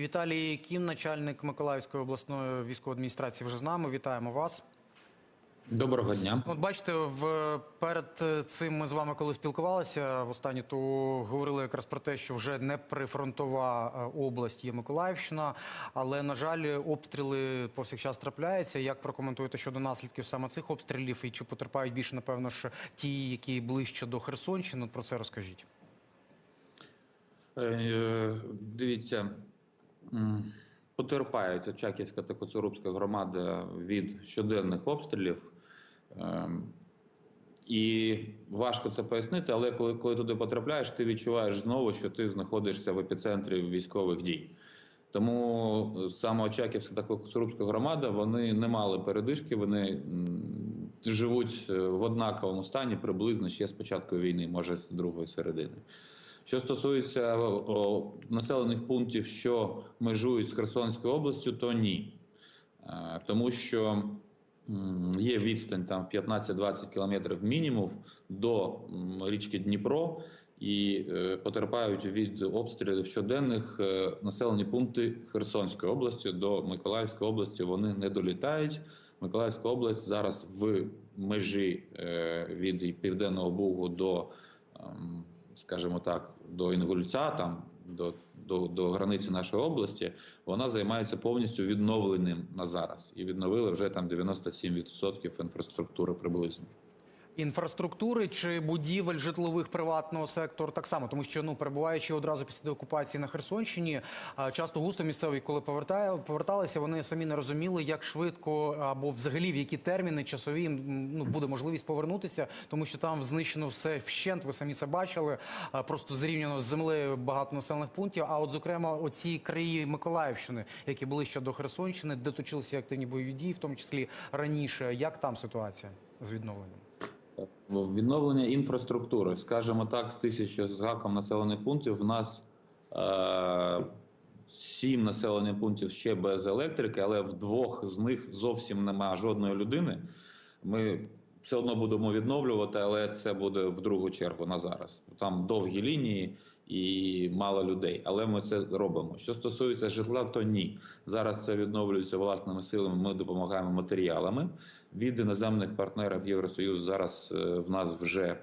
Віталій Кім, начальник Миколаївської обласної військової адміністрації, вже з нами. Вітаємо вас. Доброго дня. От бачите, в перед цим ми з вами, коли спілкувалися в останні, то говорили якраз про те, що вже не прифронтова е, область є Миколаївщина, але на жаль, обстріли повсякчас трапляються. Як прокоментуєте щодо наслідків саме цих обстрілів, і чи потерпають більше, напевно ж, ті, які ближче до Херсонщини? Про це розкажіть. Е, Дивіться, потерпають Очаківська та Коцурубська громада від щоденних обстрілів. Ем, І важко це пояснити, але коли, коли туди потрапляєш, ти відчуваєш знову, що ти знаходишся в епіцентрі військових дій. Тому е, саме Очаківська та Коцурубська громада вони не мали передишки, вони живуть е, в однаковому стані приблизно ще з початку війни, може з другої середини. Що стосується о, населених пунктів, що межують з Херсонською областю, то ні. Е, Тому що є відстань там 15-20 кілометрів мінімум до річки Дніпро і е, потерпають від обстрілів щоденних е, населені пункти Херсонської області до Миколаївської області. Вони не долітають. Миколаївська область зараз в межі е, від Південного Бугу до скажімо так, до Інгульця, там до, до, до границі нашої області, вона займається повністю відновленим на зараз і відновили вже там 97% інфраструктури приблизно. Інфраструктури чи будівель житлових приватного сектору так само, тому що ну перебуваючи одразу після окупації на Херсонщині, часто густо місцеві, коли повертає, поверталися, вони самі не розуміли, як швидко або взагалі в які терміни часові їм, ну буде можливість повернутися, тому що там знищено все вщент. Ви самі це бачили. Просто зрівняно з землею багато населених пунктів. А от зокрема, оці краї Миколаївщини, які були ще до Херсонщини, де точилися активні бойові дії, в тому числі раніше. Як там ситуація з відновленням? Відновлення інфраструктури, скажімо так, з тисячі з гаком населених пунктів в нас е, сім населених пунктів ще без електрики, але в двох з них зовсім немає жодної людини. Ми все одно будемо відновлювати, але це буде в другу чергу на зараз. Там довгі лінії і мало людей, але ми це робимо. Що стосується житла, то ні. Зараз це відновлюється власними силами. Ми допомагаємо матеріалами від іноземних партнерів Євросоюзу. Зараз е, в нас вже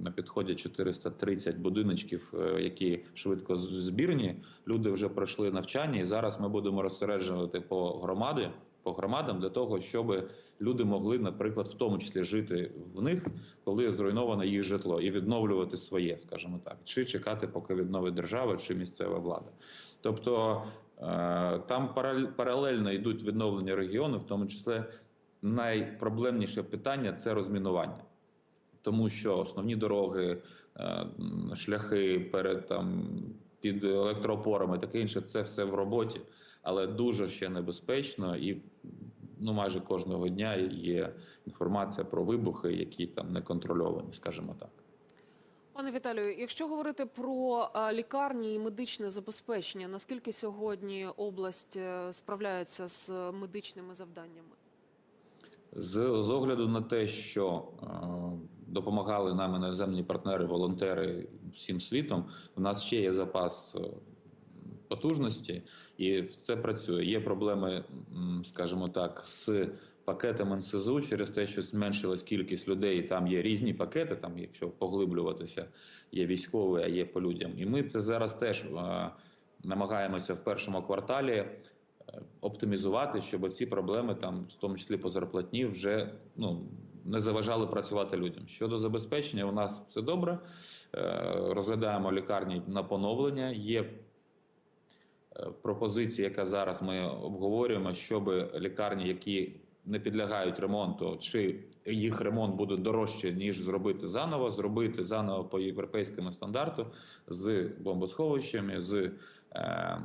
на підході 430 будиночків, е, які швидко збірні. Люди вже пройшли навчання, і зараз ми будемо розсереджувати по громади. По громадам для того, щоб люди могли, наприклад, в тому числі жити в них, коли зруйноване їх житло, і відновлювати своє, скажімо так, чи чекати, поки відновить держава чи місцева влада. Тобто е, там паралельно йдуть відновлення регіону, в тому числі найпроблемніше питання це розмінування. Тому що основні дороги, е, шляхи перед там під електроопорами, таке інше, це все в роботі, але дуже ще небезпечно, і ну майже кожного дня є інформація про вибухи, які там не контрольовані, скажімо так. Пане Віталію, якщо говорити про лікарні і медичне забезпечення, наскільки сьогодні область е, справляється з медичними завданнями? З, з огляду на те, що е, допомагали нам іноземні партнери, волонтери всім світом, у нас ще є запас е, потужності, і це працює. Є проблеми, скажімо так, з пакетом НСЗУ через те, що зменшилась кількість людей. Там є різні пакети. Там, якщо поглиблюватися, є військові, а є по людям. І ми це зараз теж намагаємося в першому кварталі е, оптимізувати, щоб ці проблеми, там, в тому числі по зарплатні, вже ну не заважали працювати людям. Щодо забезпечення, у нас все добре. Е, Розглядаємо лікарні на поновлення. Є пропозиція, яка зараз ми обговорюємо, щоб лікарні, які не підлягають ремонту, чи їх ремонт буде дорожче ніж зробити заново, зробити заново по європейському стандарту з бомбосховищами, з е,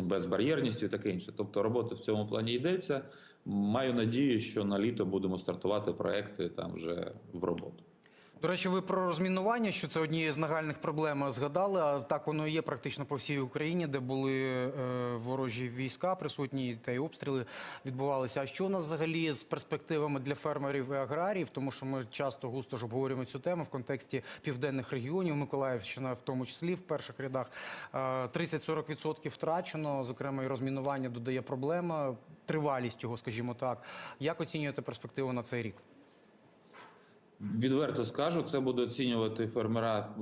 безбар'єрністю і таке інше. Тобто робота в цьому плані йдеться. Маю надію, що на літо будемо стартувати проекти там вже в роботу. До речі, ви про розмінування, що це однією з нагальних проблем згадали. А так воно і є практично по всій Україні, де були е, ворожі. війська присутні та й обстріли відбувалися. А що у нас взагалі з перспективами для фермерів і аграріїв? Тому що ми часто густо ж обговорюємо цю тему в контексті південних регіонів, Миколаївщина в тому числі в перших рядах. Е, 30-40% втрачено. Зокрема, і розмінування додає проблема, тривалість його, скажімо так. Як оцінюєте перспективу на цей рік? Відверто скажу, це буде оцінювати фермера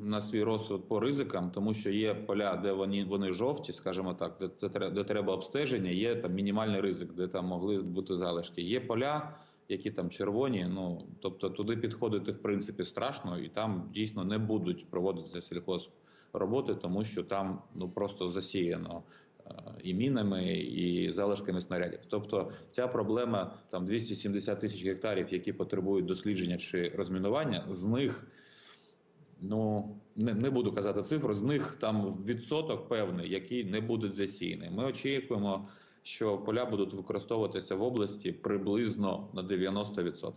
на свій розсуд по ризикам, тому що є поля, де вони, вони жовті, скажімо так, де, тре- де треба обстеження, є там мінімальний ризик, де там могли бути залишки. Є поля, які там червоні. Ну тобто туди підходити в принципі страшно, і там дійсно не будуть проводитися сільхозроботи, тому що там ну просто засіяно і мінами, і залишками снарядів. Тобто ця проблема там 270 тисяч гектарів, які потребують дослідження чи розмінування, з них. Ну не, не буду казати цифру. З них там відсоток певний, який не будуть засіяні. Ми очікуємо, що поля будуть використовуватися в області приблизно на 90%.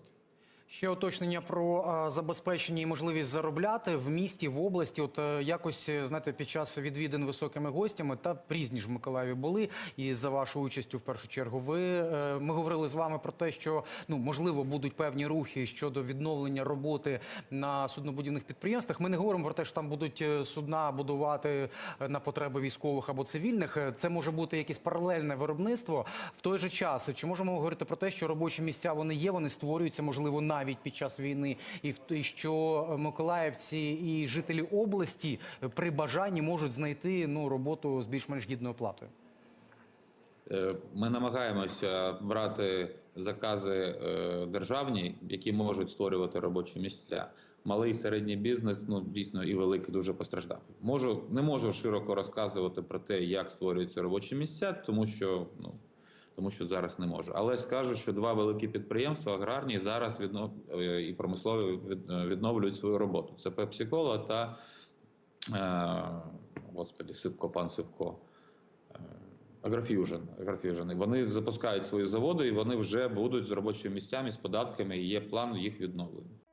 Ще уточнення про забезпечення і можливість заробляти в місті, в області. От е, якось е, знаєте, під час відвідин високими гостями та різні ж в Миколаєві були. І за вашу участю в першу чергу. Ви е, ми говорили з вами про те, що ну можливо будуть певні рухи щодо відновлення роботи на суднобудівних підприємствах. Ми не говоримо про те, що там будуть судна будувати на потреби військових або цивільних. Це може бути якесь паралельне виробництво. В той же час чи можемо говорити про те, що робочі місця вони є, вони створюються, можливо, навіть під час війни, і що миколаївці і жителі області при бажанні можуть знайти ну роботу з більш-менш гідною оплатою. Е, Ми намагаємося брати закази е, державні, які можуть створювати робочі місця. Малий і середній бізнес, ну дійсно і великий дуже постраждав. Можу не можу широко розказувати про те, як створюються робочі місця, тому що ну тому що зараз не можу. Але скажу, що два великі підприємства аграрні зараз відно... е, і промислові е, відновлюють свою роботу. Це Пепсікола та е, господи, Сипко, пан Сипко. Агроф'южн. Агроф'южн. Вони запускають свої заводи, і вони вже будуть з робочими місцями, з податками. І є план їх відновлення.